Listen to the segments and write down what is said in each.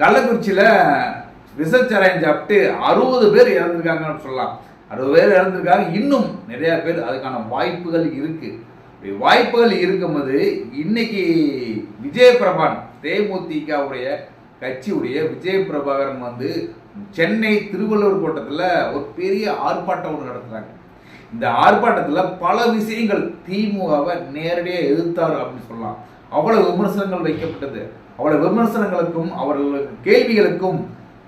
கள்ளக்குறிச்சியில் விசச்சாராயம் சாப்பிட்டு அறுபது பேர் இறந்துருக்காங்கன்னு சொல்லலாம். அறுபது பேர் இறந்துருக்காங்க. இன்னும் நிறையா பேர் அதுக்கான வாய்ப்புகள் இருக்குது வாய்ப்புகள் இருக்கும்போது இன்னைக்கு விஜயபிரபான் தேமுதிகவுடைய கட்சியுடைய விஜய் பிரபாகரன் வந்து சென்னை திருவள்ளூர் கோட்டத்தில் ஒரு பெரிய ஆர்ப்பாட்டம் ஒன்று நடத்துகிறாங்க இந்த ஆர்ப்பாட்டத்தில் பல விஷயங்கள் திமுகவை நேரடியாக எதிர்த்தார் அப்படின்னு சொல்லலாம். அவ்வளவு விமர்சனங்கள் வைக்கப்பட்டது. அவருடைய விமர்சனங்களுக்கும் அவர்களுக்கு கேள்விகளுக்கும்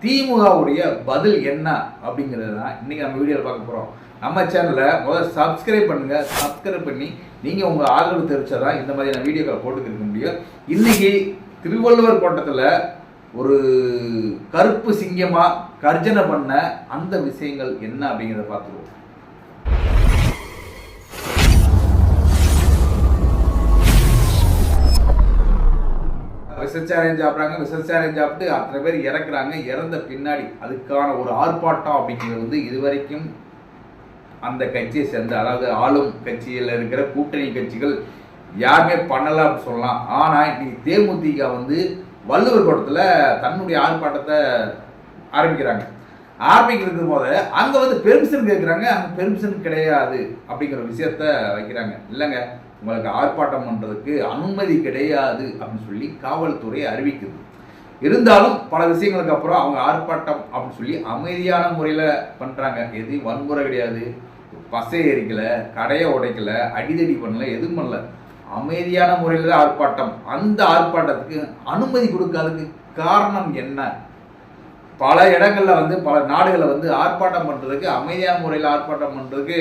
திமுகவுடைய பதில் என்ன அப்படிங்கிறது தான் இன்றைக்கி நம்ம வீடியோவில் பார்க்க போகிறோம் நம்ம சேனலை முதல்ல சப்ஸ்கிரைப் பண்ணுங்க. சப்ஸ்கிரைப் பண்ணி நீங்கள் உங்கள் ஆதரவு தெரிவிச்சாதான் இந்த மாதிரியான வீடியோக்களை போட்டுக்கிருக்க முடியும். இன்றைக்கி திருவள்ளுவர் கோட்டத்தில் ஒரு கருப்பு சிங்கமாக கர்ஜனை பண்ண அந்த விஷயங்கள் என்ன அப்படிங்கிறத பார்த்துருவோம். விசச்சாரம் சாப்பிட்றாங்க விசச்சாரம் சாப்பிட்டு அத்தனை பேர் இறக்குறாங்க. இறந்த பின்னாடி அதுக்கான ஒரு ஆர்ப்பாட்டம் அப்படிங்கிறது வந்து இதுவரைக்கும் அந்த கட்சியை சேர்ந்த அதாவது ஆளும் கட்சியில் இருக்கிற கூட்டணி கட்சிகள் யாருமே பண்ணல அப்படின்னு சொல்லலாம். ஆனால் இன்னைக்கு தேமுதிக வந்து வள்ளுவர் கோட்டத்தில் தன்னுடைய ஆர்ப்பாட்டத்தை ஆரம்பிக்கிறாங்க. ஆரம்பிக்கிறது போது அங்கே வந்து பெர்மிஷன் கேட்குறாங்க அங்கே பெர்மிஷன் கிடையாது அப்படிங்கிற விஷயத்த வைக்கிறாங்க. இல்லைங்க. உங்களுக்கு ஆர்ப்பாட்டம் பண்ணுறதுக்கு அனுமதி கிடையாது அப்படின்னு சொல்லி காவல்துறை அறிவிக்குது. இருந்தாலும் பல விஷயங்களுக்கு அப்புறம் அவங்க ஆர்ப்பாட்டம் அப்படின்னு சொல்லி அமைதியான முறையில் பண்ணுறாங்க எது வன்முறை கிடையாது. பசை எரிக்கலை கடையை உடைக்கலை அடிதடி பண்ணல எதுவும் பண்ணல. அமைதியான முறையில் தான் ஆர்ப்பாட்டம். அந்த ஆர்ப்பாட்டத்துக்கு அனுமதி கொடுக்காததுக்கு காரணம் என்ன? பல இடங்களில் வந்து பல நாடுகளில் வந்து ஆர்ப்பாட்டம் பண்ணுறதுக்கு அமைதியான முறையில் ஆர்ப்பாட்டம் பண்ணுறதுக்கு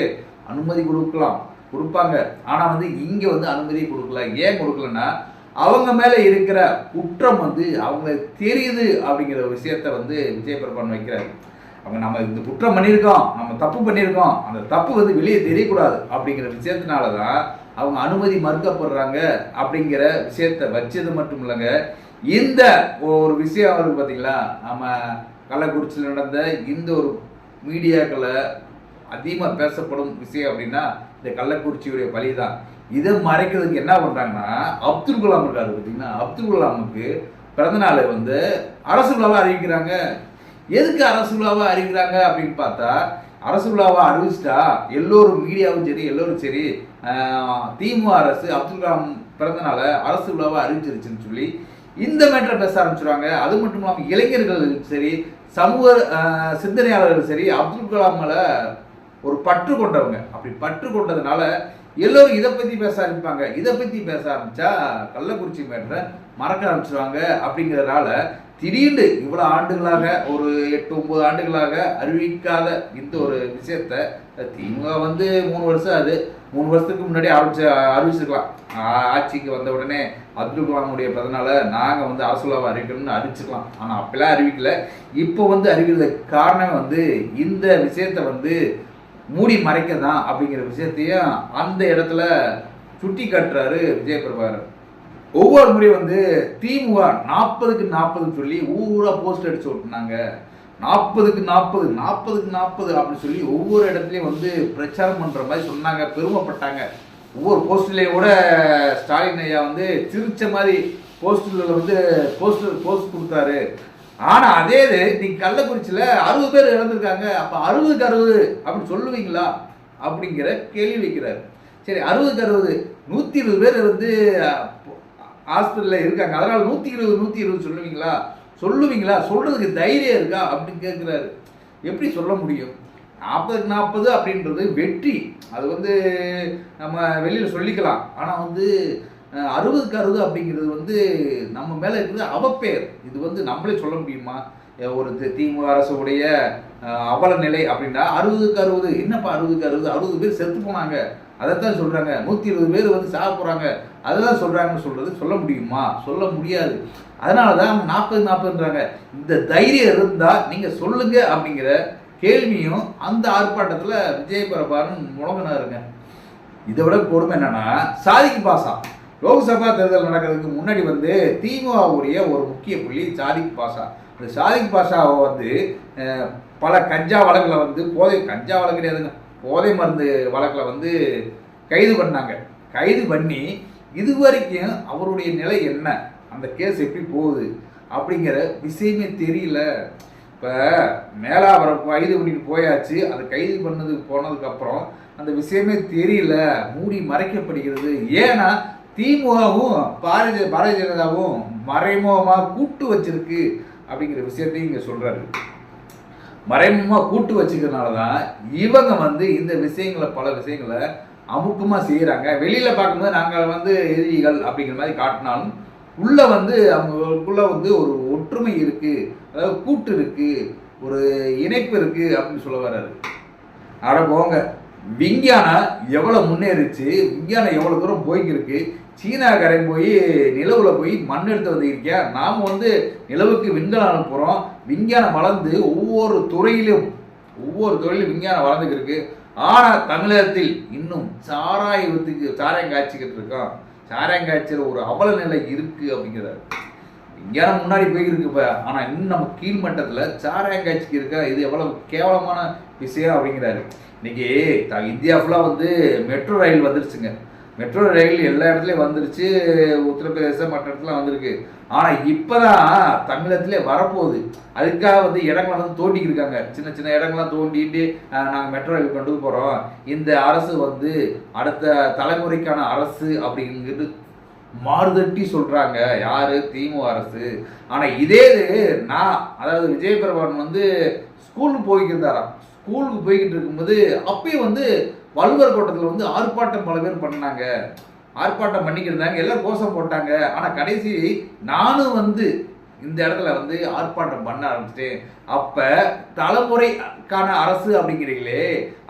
அனுமதி கொடுக்கலாம். கொடுப்பாங்க. ஆனால் வந்து இங்கே வந்து அனுமதி கொடுக்கல. ஏன் கொடுக்கலன்னா அவங்க மேலே இருக்கிற குற்றம் வந்து அவங்க தெரியுது அப்படிங்கிற விஷயத்த வந்து விஜய் பிரபான் வைக்கிறாரு. அவங்க நம்ம இந்த குற்றம் பண்ணியிருக்கோம் நம்ம தப்பு பண்ணியிருக்கோம் அந்த தப்பு வந்து வெளியே தெரியக்கூடாது அப்படிங்கிற விஷயத்தினால தான் அவங்க அனுமதி மறுக்கப்படுறாங்க அப்படிங்கிற விஷயத்த வச்சது மட்டும் இல்லைங்க. இந்த ஒரு விஷயம் அவருக்கு பார்த்தீங்களா நம்ம கள்ளக்குறிச்சியில் நடந்த இந்த ஒரு மீடியாக்களை அதிகமாக பேசப்படும் விஷயம் அப்படின்னா இந்த கள்ளக்குறிச்சியுடைய பலி தான் இதை மறைக்கிறதுக்கு என்ன பண்ணுறாங்கன்னா அப்துல் கலாம் இருக்காரு பார்த்தீங்கன்னா அப்துல் கலாமுக்கு பிறந்தநாளை வந்து அரசு விழாவை அறிவிக்கிறாங்க. எதுக்கு அரசு விழாவை அறிவிக்கிறாங்க அப்படின்னு பார்த்தா அரசு விழாவை அறிவிச்சிட்டா எல்லோரும் மீடியாவும் சரி எல்லோரும் சரி திமுக அரசு அப்துல் கலாம் பிறந்தநாள அரசு விழாவை அறிவிச்சிருச்சுன்னு சொல்லி இந்த மேட்டரை பேச ஆரம்பிச்சிருவாங்க அது மட்டும் இல்லாமல் இளைஞர்கள் சரி சமூக சிந்தனையாளர்கள் சரி அப்துல் கலாம் மேலே ஒரு பற்று கொண்டவங்க. அப்படி பற்று கொண்டதுனால எல்லோரும் இதை பற்றி பேச ஆரம்பிப்பாங்க. இதை பற்றி பேச ஆரம்பித்தா கள்ளக்குறிச்சி மேட்டரை மறக்க ஆரம்பிச்சிருவாங்க அப்படிங்கிறதுனால திடீர்னு இவ்வளோ ஆண்டுகளாக ஒரு எட்டு ஒம்பது ஆண்டுகளாக அறிவிக்காத இந்த ஒரு விஷயத்த திமுக வந்து மூணு வருஷம் அது மூணு வருஷத்துக்கு முன்னாடி ஆரம்பிச்சு அறிவிச்சிருக்கலாம். ஆட்சிக்கு வந்த உடனே அப்துல் கலாமுடைய பிறந்தனால நாங்கள் வந்து அரசுலாவை அறிவிக்கணும்னு அறிவிச்சிக்கலாம் ஆனால் அப்பெல்லாம் அறிவிக்கல. இப்போ வந்து அறிவிக்கிறதுக்கு காரணம் வந்து இந்த விஷயத்த வந்து மூடி மறைக்க தான் அப்படிங்கிற விஷயத்தையும் அந்த இடத்துல சுட்டி காட்டுறாரு விஜய பிரபாகரன் ஒவ்வொரு முறையும் வந்து திமுக நாற்பதுக்கு நாற்பதுன்னு சொல்லி ஊரா போஸ்ட் அடிச்சு விட்டுனாங்க நாற்பதுக்கு நாற்பது நாற்பதுக்கு நாற்பது அப்படின்னு சொல்லி ஒவ்வொரு இடத்துலையும் வந்து பிரச்சாரம் பண்ற மாதிரி சொன்னாங்க பெருமைப்பட்டாங்க. ஒவ்வொரு போஸ்ட்லேயும் கூட ஸ்டாலின் ஐயா வந்து சிரித்த மாதிரி போஸ்டரில் வந்து போஸ்டர் போஸ்ட் கொடுத்தாரு. ஆனா அதே இது நீங்க கள்ளக்குறிச்சியில அறுபது பேர் இறந்துருக்காங்க. அப்ப அறுபதுக்கு அறுபது அப்படின்னு சொல்லுவீங்களா? அப்படிங்கிற கேள்வி வைக்கிறாரு. சரி அறுபதுக்கு அறுபது நூத்தி இருபது பேர் வந்து ஹாஸ்பிட்டலில் இருக்காங்க. அதனால நூத்தி இருபது நூத்தி இருபது சொல்லுவீங்களா? சொல்லுவீங்களா? சொல்றதுக்கு தைரியம் இருக்கா? அப்படின்னு கேட்குறாரு எப்படி சொல்ல முடியும்? நாற்பதுக்கு நாற்பது அப்படின்றது வெற்றி. அது வந்து நம்ம வெளியில் சொல்லிக்கலாம். ஆனால் வந்து அறுபதுக்கு அறுபது அப்படிங்கிறது வந்து நம்ம மேலே இருக்கிறது அவப்பெயர் இது வந்து நம்மளே சொல்ல முடியுமா? ஒரு தி- திமுக அரசுடைய அவல நிலை அப்படின்னா அறுபதுக்கு அறுபது. என்னப்பா அறுபதுக்கு அறுபது? அறுபது பேர் செத்து போனாங்க. அதைத்தான் சொல்கிறாங்க நூற்றி இருபது பேர் வந்து சாக அதை தான் சொல்கிறாங்கன்னு சொல்கிறது சொல்ல முடியுமா? சொல்ல முடியாது. அதனால தான் அவங்க நாற்பது நாற்பதுன்றாங்க இந்த தைரியம் இருந்தால் நீங்கள் சொல்லுங்கள் அப்படிங்கிற கேள்வியும் அந்த ஆர்ப்பாட்டத்தில் விஜய் பிரபாரன் முழங்கினாருங்க. இதை விட கொடுமை என்னன்னா சாதிக்கு பாசா லோக்சபா தேர்தல் நடக்கிறதுக்கு முன்னாடி வந்து திமுகவுடைய ஒரு முக்கிய புள்ளி சாதிக் பாஷா. இந்த சாதிக் பாஷாவை வந்து பல கஞ்சா வழக்கில் வந்து போதை கஞ்சா வழக்கு கிடையாதுங்க. போதை மருந்து வழக்கில் வந்து கைது பண்ணாங்க. கைது பண்ணி இது வரைக்கும் அவருடைய நிலை என்ன? அந்த கேஸ் எப்படி போகுது? அப்படிங்கிற விஷயமே தெரியல. இப்போ மேலே அவரை கைது பண்ணிட்டு போயாச்சு. அதை கைது பண்ணதுக்கு போனதுக்கப்புறம் அந்த விஷயமே தெரியல. மூடி மறைக்கப்படுகிறது. ஏன்னா திமுகவும் பாரதிய பாரதிய ஜனதாவும் மறைமுகமாக கூட்டு வச்சிருக்கு அப்படிங்கிற விஷயத்தையும் இங்கே சொல்கிறாரு மறைமுகமாக கூட்டு வச்சுக்கிறதுனால தான் இவங்க வந்து இந்த விஷயங்களை பல விஷயங்களை அமுக்கமாக செய்கிறாங்க வெளியில் பார்க்கும்போது நாங்கள் வந்து எதிரிகள் அப்படிங்கிற மாதிரி காட்டினாலும் உள்ளே வந்து அவங்களுக்குள்ளே வந்து ஒரு ஒற்றுமை இருக்குது அதாவது கூட்டு இருக்குது ஒரு இணைப்பு இருக்குது அப்படின்னு சொல்ல வர்றாரு. அட போங்க. விஞ்ஞானம் எவ்வளோ முன்னேறிச்சு விஞ்ஞானம் எவ்வளோ தூரம் போய்க்கிருக்கு சீனாக்காரன் போய் நிலவில் போய் மண் எடுத்து வந்திருக்கியா நாம் வந்து நிலவுக்கு விண்கலம் அனுப்புகிறோம் விஞ்ஞானம் வளர்ந்து ஒவ்வொரு துறையிலும் ஒவ்வொரு துறையிலும் விஞ்ஞானம் வளர்ந்துக்கிட்டு ஆனால் தமிழகத்தில் இன்னும் சாராயத்துக்கு சாராயம் காய்ச்சிக்கிட்டு இருக்கோம் சாராயம் காய்ச்சல் ஒரு அவல நிலை இருக்குது அப்படிங்கிறாரு. விஞ்ஞானம் முன்னாடி போயிருக்கு இப்போ. ஆனால் இன்னும் நம்ம கீழ்மட்டத்தில் சாராயம் காய்ச்சிக்கு இருக்க இது எவ்வளோ கேவலமான விஷயம் அப்படிங்கிறாரு. இன்னைக்கு த- இந்தியா ஃபுல்லாக வந்து மெட்ரோ ரயில் வந்துருச்சுங்க. மெட்ரோ ரயில் எல்லா இடத்துலையும் வந்துருச்சு உத்தரப்பிரதேசம் மற்ற இடத்துல வந்திருக்கு. ஆனால் இப்போ தான் தமிழகத்திலே வரப்போகுது. அதுக்காக வந்து இடங்களை வந்து தோண்டிக்கிருக்காங்க இருக்காங்க. சின்ன சின்ன இடங்கள்லாம் தோண்டிட்டு நாங்கள் மெட்ரோ ரயில் கொண்டு போகிறோம் இந்த அரசு வந்து அடுத்த தலைமுறைக்கான அரசு அப்படிங்கிறது மாறுதட்டி சொல்கிறாங்க யார்? திமுக அரசு. ஆனால் இதே இது நான் அதாவது விஜய் வந்து ஸ்கூலுக்கு போய்கிட்டு இருந்தாராம். ஸ்கூலுக்கு போய்கிட்டு இருக்கும்போது அப்பயும் வந்து வள்ளுவர் கோட்டத்தில் வந்து ஆர்ப்பாட்டம் பல பேர் பண்ணாங்க ஆர்ப்பாட்டம் பண்ணிக்கிருந்தாங்க எல்லாம் கோஷம் போட்டாங்க. ஆனால் கடைசி நானும் வந்து இந்த இடத்துல வந்து ஆர்ப்பாட்டம் பண்ண ஆரம்பிச்சிட்டேன். அப்போ தலைமுறைக்கான அரசு அப்படிங்கிறீங்களே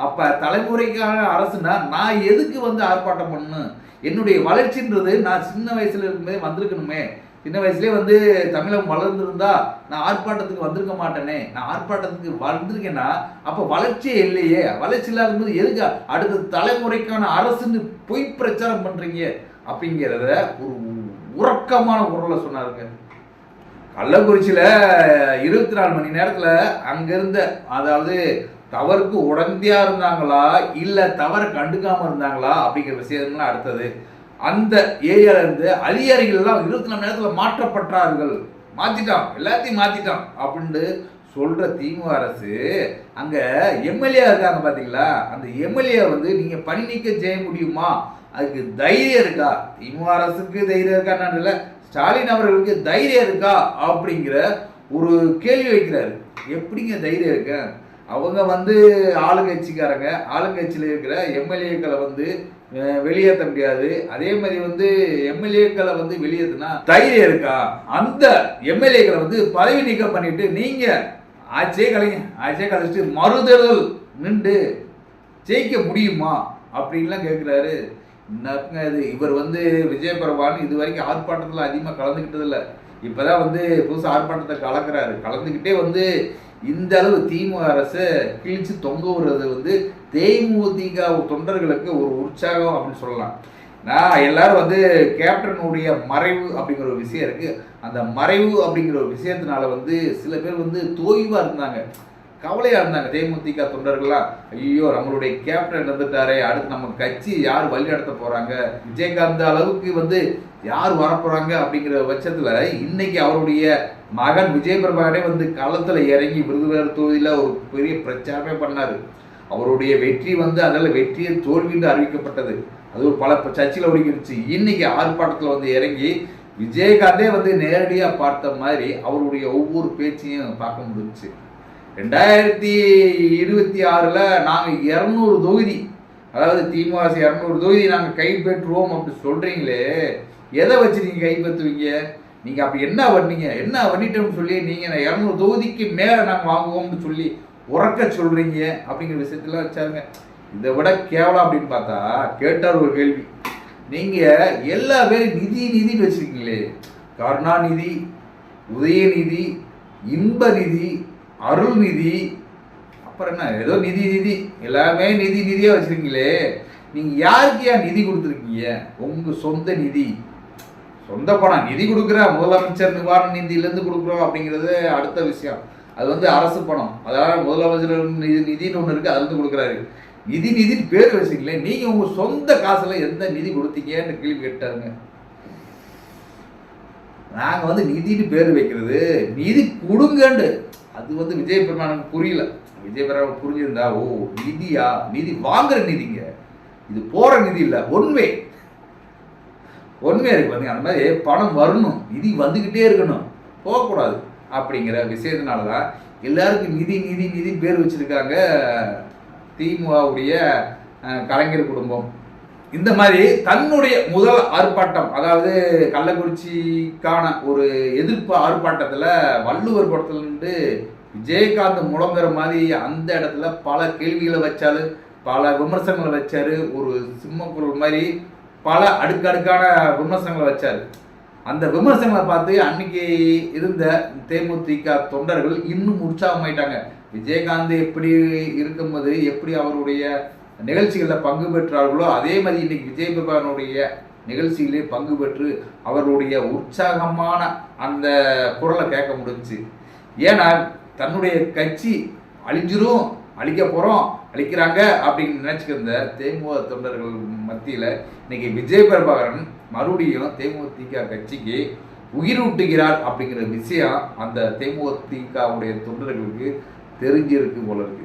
அப்போ தலைமுறைக்கான அரசுனா நான் எதுக்கு வந்து ஆர்ப்பாட்டம் பண்ணணும்? என்னுடைய வளர்ச்சின்றது நான் சின்ன வயசுல இருக்கும்போதே வந்திருக்கணுமே. சின்ன வயசுலயே வந்து தமிழகம் வளர்ந்துருந்தா நான் ஆர்ப்பாட்டத்துக்கு வந்திருக்க மாட்டேனே நான் ஆர்ப்பாட்டத்துக்கு வந்திருக்கேன்னா அப்ப வளர்ச்சியே இல்லையே. வளர்ச்சி இல்லாத எதுக்கு அடுத்த தலைமுறைக்கான அரசுன்னு பொய் பிரச்சாரம் பண்றீங்க? அப்படிங்கிறத ஒரு உறக்கமான குரல்ல சொன்னாருங்க. கள்ளக்குறிச்சியில இருபத்தி நாலு மணி நேரத்துல அங்க இருந்த அதாவது தவறுக்கு உடந்தையாக இருந்தாங்களா இல்ல தவற கண்டுக்காம இருந்தாங்களா அப்படிங்கிற விஷயம்லாம் அடுத்தது. அந்த ஏரியால இருந்து அதிகாரிகள் எல்லாம் இருபத்தி நாலு நேரத்தில் மாற்றப்பட்டார்கள். மாத்திட்டான். எல்லாத்தையும் மாத்திட்டான். அப்படின்ட்டு சொல்ற திமுக அரசு அங்க எம்எல்ஏ இருக்காங்க பாத்தீங்களா? அந்த எம்எல்ஏ வந்து நீங்க பணி நீக்கம் செய்ய முடியுமா? அதுக்கு தைரியம் இருக்கா? திமுக அரசுக்கு தைரியம் இருக்கான்னு இல்லை ஸ்டாலின் அவர்களுக்கு தைரியம் இருக்கா? அப்படிங்கிற ஒரு கேள்வி வைக்கிறாரு. எப்படிங்க தைரியம் இருக்க? அவங்க வந்து ஆளுங்கட்சிக்காரங்க. ஆளுங்கட்சியில் இருக்கிற எம்எல்ஏக்களை வந்து வெளியேற்ற முடியாது. அதே மாதிரி வந்து எம்எல்ஏக்களை வந்து வெளியேற்றினா தைரியம் இருக்கா? அந்த எம்எல்ஏக்களை வந்து பதவி நீக்கம் பண்ணிட்டு நீங்க ஆட்சியே கலைங்க. ஆட்சியே கலைச்சிட்டு மறுதேர்தல் நின்று ஜெயிக்க முடியுமா? அப்படின்லாம் கேட்குறாரு என்னங்க இது? இவர் வந்து விஜய் இது வரைக்கும் ஆர்ப்பாட்டத்தில் அதிகமாக கலந்துக்கிட்டதில்லை இப்போ இப்போதான் வந்து புதுசு ஆர்ப்பாட்டத்தை கலக்கிறாரு. கலந்துக்கிட்டே வந்து இந்த அளவு திமுக அரசை கிழிச்சு தொங்க விடுறது வந்து தேமுதிக தொண்டர்களுக்கு ஒரு உற்சாகம் அப்படின்னு சொல்லலாம். நான் எல்லாரும் வந்து கேப்டனுடைய மறைவு அப்படிங்கிற ஒரு விஷயம் இருக்கு. அந்த மறைவு அப்படிங்கிற ஒரு விஷயத்தினால வந்து சில பேர் வந்து தோய்வா இருந்தாங்க. கவலையா இருந்தாங்க. தேமுதிக தொண்டர்கள்லாம் ஐயோ நம்மளுடைய கேப்டன் இருந்துட்டாரே அடுத்து நம்ம கட்சி யார் வழி நடத்த போறாங்க? விஜயகாந்த் அளவுக்கு வந்து யார் வரப்போறாங்க? அப்படிங்கிற பட்சத்துல இன்னைக்கு அவருடைய மகன் விஜய் பிரபாகரே வந்து களத்துல இறங்கி விருதுநகர் தொகுதியில ஒரு பெரிய பிரச்சாரமே பண்ணாரு. அவருடைய வெற்றி வந்து அதனால வெற்றியை தோல்வின்னு அறிவிக்கப்பட்டது. அது ஒரு பல சர்ச்சையில் ஒடுங்கிருச்சு இன்னைக்கு ஆர்ப்பாட்டத்தில் வந்து இறங்கி விஜயகாந்தே வந்து நேரடியாக பார்த்த மாதிரி அவருடைய ஒவ்வொரு பேச்சையும் பார்க்க முடிஞ்சுச்சு. ரெண்டாயிரத்தி இருபத்தி ஆறில் நாங்கள் இரநூறு தொகுதி அதாவது திமுக இரநூறு தொகுதி நாங்கள் கைப்பற்றுவோம் அப்படின்னு சொல்கிறீங்களே எதை வச்சு நீங்கள் கைப்பற்றுவீங்க? நீங்கள் அப்படி என்ன பண்ணீங்க? என்ன பண்ணிட்டோம்னு சொல்லி நீங்கள் இரநூறு தொகுதிக்கு மேலே நாங்கள் வாங்குவோம்னு சொல்லி உறக்க சொல்கிறீங்க அப்படிங்கிற விஷயத்தில் வச்சாருங்க. இதை விட கேவலம் அப்படின்னு பார்த்தா கேட்டார் ஒரு கேள்வி. நீங்கள் எல்லா பேரும் நிதி நிதின்னு வச்சுருக்கீங்களே கருணாநிதி உதயநிதி இன்ப நிதி அருள் நிதி அப்புறம் என்ன? ஏதோ நிதி நிதி. எல்லாமே நிதி நிதியா வச்சிருக்கீங்களே. நீங்க யாருக்கு ஏன் நிதி கொடுத்துருக்கீங்க? உங்க சொந்த நிதி. சொந்த பணம். நிதி கொடுக்குற முதலமைச்சர் நிவாரண நிதியிலேருந்து கொடுக்குறோம் அப்படிங்கிறது அடுத்த விஷயம். அது வந்து அரசு பணம். அதாவது முதலமைச்சர் நிதி நிதின்னு ஒன்று இருக்கு அதுலேருந்து கொடுக்குறாரு. நிதி நிதின்னு பேர் வச்சுங்களேன் நீங்கள் உங்கள் சொந்த காசில் எந்த நிதி கொடுத்தீங்கன்னு கேள்வி கேட்டாருங்க. நாங்கள் வந்து நிதின்னு பேர் வைக்கிறது நிதி கொடுங்கண்டு. அது வந்து விஜய் பெருமானுக்கு புரியல. விஜய் பெருமான் புரிஞ்சிருந்தா ஓ நிதியா? நிதி வாங்குற நிதிங்க இது போகிற நிதி இல்லை. ஒன்வே ஒன்வே இருக்கு பாத்தீங்க அந்த மாதிரி பணம் வரணும். நிதி வந்துக்கிட்டே இருக்கணும். போகக்கூடாது அப்படிங்கிற விஷயத்தினால தான் எல்லாருக்கும் நிதி நிதி நிதி பேர் வச்சிருக்காங்க. திமுகவுடைய கலைஞர் குடும்பம். இந்த மாதிரி தன்னுடைய முதல் ஆர்ப்பாட்டம் அதாவது கள்ளக்குறிச்சிக்கான ஒரு எதிர்ப்பு ஆர்ப்பாட்டத்தில் வள்ளுவர் படத்துல இருந்து விஜயகாந்த் முழங்குற மாதிரி அந்த இடத்துல பல கேள்விகளை வச்சாரு பல விமர்சனங்களை வச்சாரு ஒரு சிம்மக்குரல் மாதிரி பல அடுக்கடுக்கான விமர்சனங்களை வச்சாரு. அந்த விமர்சனங்களை பார்த்து அன்னைக்கு இருந்த தேமுதிக தொண்டர்கள் இன்னும் உற்சாகமாயிட்டாங்க. விஜயகாந்த் எப்படி இருக்கும்போது எப்படி அவருடைய நிகழ்ச்சிகளில் பங்கு பெற்றார்களோ அதே மாதிரி இன்னைக்கு விஜய் பகவானுடைய நிகழ்ச்சியிலே பங்கு பெற்று அவருடைய உற்சாகமான அந்த குரலை கேட்க முடிஞ்சுச்சு. ஏன்னா தன்னுடைய கட்சி அழிஞ்சிரும் அழிக்க போகிறோம் அழிக்கிறாங்க அப்படின்னு நினச்சிக்கிருந்த தேமுக தொண்டர்கள் மத்தியில் இன்னைக்கு விஜய் பிரபாகரன் மறுபடியும் தேமுதிக கட்சிக்கு உயிரூட்டுகிறார் அப்படிங்கிற விஷயம் அந்த தேமுதிகவுடைய தொண்டர்களுக்கு தெரிஞ்சிருக்கு போல இருக்கு.